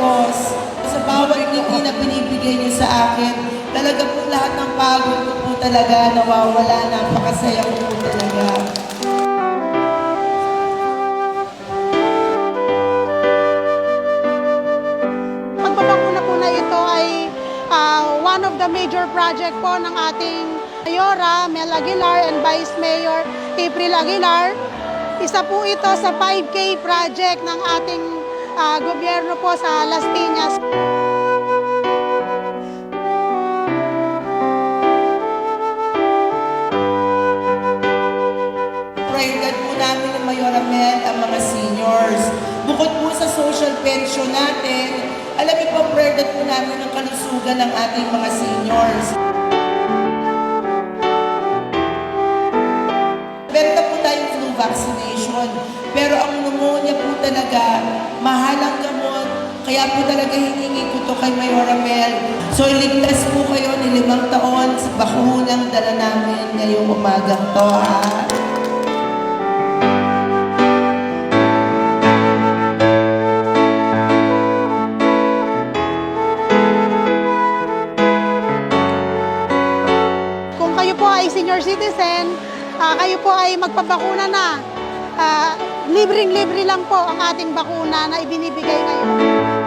Diyos sa bawat ngiti na binibigay niyo sa akin. Talaga po lahat ng pagod ko po talaga nawawala. Napakasaya ko po talaga. Pagbabakuna po na ito ay ah, one of the major project po ng ating Mayora, Mel Aguilar and Vice Mayor April Aguilar. Isa po ito sa 5K project ng ating ah, gobyerno po sa Las Piñas. God po namin ng Mayora ang mga seniors. Bukod po sa social pension natin, alam niyo po, God po namin ang kalusugan ng ating mga seniors. Meron na po tayong flu vaccination. Pero ang pneumonia po talaga, mahal ang gamot. Kaya po talaga hiningi ko to kay Mayora Mel. So iligtas po kayo ni limang taon sa bakunang dala namin ngayong umagang to ha. Kung kayo po ay senior citizen, ah, kayo po ay magpabakuna na. Ah, libreng-libre lang po ang ating bakuna na ibinibigay ngayon.